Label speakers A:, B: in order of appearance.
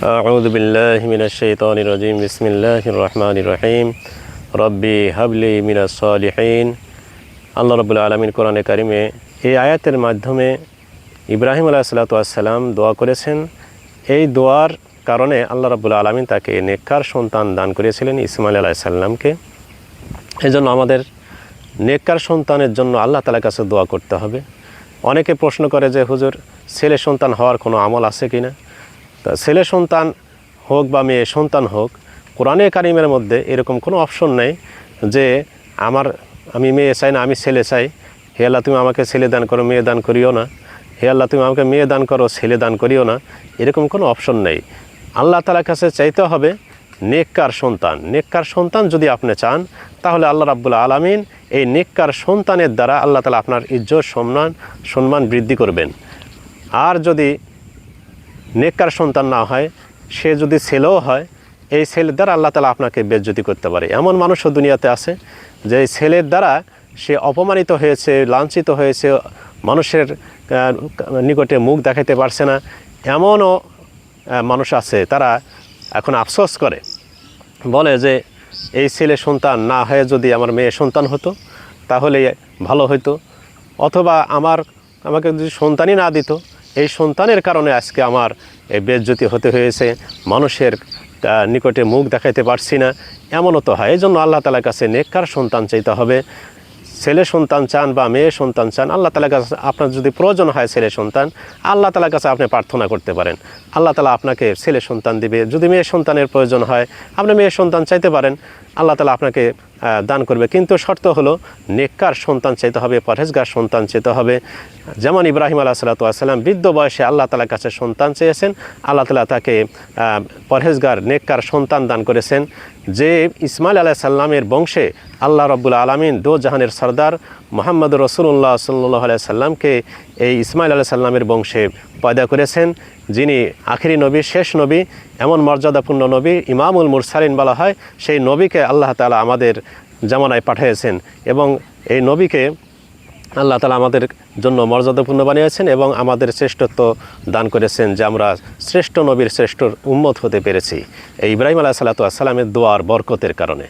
A: أعوذ بالله من الشيطان الرجيم بسم الله الرحمن الرحيم ربي هب لي من الصالحين আল্লাহ রবুল আলমিন কোরআনে কারিমে এই আয়াতের মাধ্যমে ইব্রাহিম আলাহ সাল্লাতাম দোয়া করেছেন এই দোয়ার কারণে আল্লাহ রবুল আলমিন তাকে নেককার সন্তান দান করেছিলেন ইসমাইল আলাহ সাল্লামকে এই জন্য আমাদের নেককার সন্তানের জন্য আল্লাহ তালার কাছে দোয়া করতে হবে অনেকে প্রশ্ন করে যে হুজুর ছেলে সন্তান হওয়ার কোনো আমল আছে কি না তা ছেলে সন্তান হোক বা মেয়ে সন্তান হোক, কোরআনে কারিমের মধ্যে এরকম কোনো অপশন নেই যে আমার আমি মেয়ে চাই না, আমি ছেলে চাই। হে আল্লাহ, তুমি আমাকে ছেলে দান করো, মেয়ে দান করিও না। হে আল্লাহ, তুমি আমাকে মেয়ে দান করো, ছেলে দান করিও না। এরকম কোনো অপশন নেই। আল্লাহ তালার কাছে চাইতে হবে নেককার সন্তান। নেককার সন্তান যদি আপনি চান, তাহলে আল্লাহ রাব্বুল আলামিন এই নেককার সন্তানের দ্বারা আল্লাহ তালা আপনার ইজ্জত, সম্মান সম্মান বৃদ্ধি করবেন। আর যদি নেককার সন্তান না হয়, সে যদি ছেলেও হয়, এই ছেলের দ্বারা আল্লাহ তালা আপনাকে বেজ্জতি করতে পারে। এমন মানুষও দুনিয়াতে আছে যে ছেলের দ্বারা সে অপমানিত হয়েছে, লাঞ্ছিত হয়েছে, মানুষের নিকটে মুখ দেখাতে পারছে না। এমনও মানুষ আছে, তারা এখন আফসোস করে। বলে যে এই ছেলে সন্তান না হয়ে যদি আমার মেয়ে সন্তান হতো, তাহলে ভালো হতো অথবা আমার, আমাকে যদি সন্তানই না দিত এই সন্তানের কারণে আজকে আমার এই বেজ্জতি হতে হয়েছে। মানুষের নিকটে মুখ দেখাইতে পারছি না। এমনও তো হয়। এই জন্য আল্লাহ তালার কাছে নেককার সন্তান চাইতে হবে। ছেলে সন্তান চান বা মেয়ে সন্তান চান, আল্লাহ তালার কাছে আপনার যদি প্রয়োজন হয় ছেলে সন্তান, আল্লাহ তালার কাছে আপনি প্রার্থনা করতে পারেন। আল্লাহ তালা আপনাকে ছেলে সন্তান দিবে। যদি মেয়ে সন্তানের প্রয়োজন হয়, আপনি মেয়ে সন্তান চাইতে পারেন। আল্লাহ তালা আপনাকে দান করবে। কিন্তু শর্ত হলো, নেককার সন্তান চাইতে হবে, পরহেজগার সন্তান চাইতে হবে। যেমন ইব্রাহিম আল্লাহ সাল্লাতাম বৃদ্ধ বয়সে আল্লাহ তালার কাছে সন্তান চেয়েছেন, আল্লাহ তালা তাকে পরহেজগার, নেককার সন্তান দান করেছেন। যে ইসমাইল আলাহ সাল্লামের বংশে আল্লাহ রব্বুল আলমিন দো জাহানের সর্দার মোহাম্মদ রসুল্লাহ সাল্লাহ আলাই সাল্লামকে এই ইসমাইল আলাহ সাল্লামের বংশে পয়দা করেছেন। যিনি আখিরি নবী, শেষ নবী, এমন মর্যাদাপূর্ণ নবী ইমামুল মুরসালিন বলা হয়, সেই নবীকে আল্লাহ তালা আমাদের জামানায় পাঠিয়েছেন এবং এই নবীকে আল্লাহ তালা আমাদের জন্য মর্যাদাপূর্ণ বানিয়েছেন এবং আমাদের শ্রেষ্ঠত্ব দান করেছেন যে আমরা শ্রেষ্ঠ নবীর শ্রেষ্ঠ উম্মত হতে পেরেছি। এই ইব্রাহিম আলাহ সাল্লাতু আসসালামের দোয়ার বরকতের কারণে।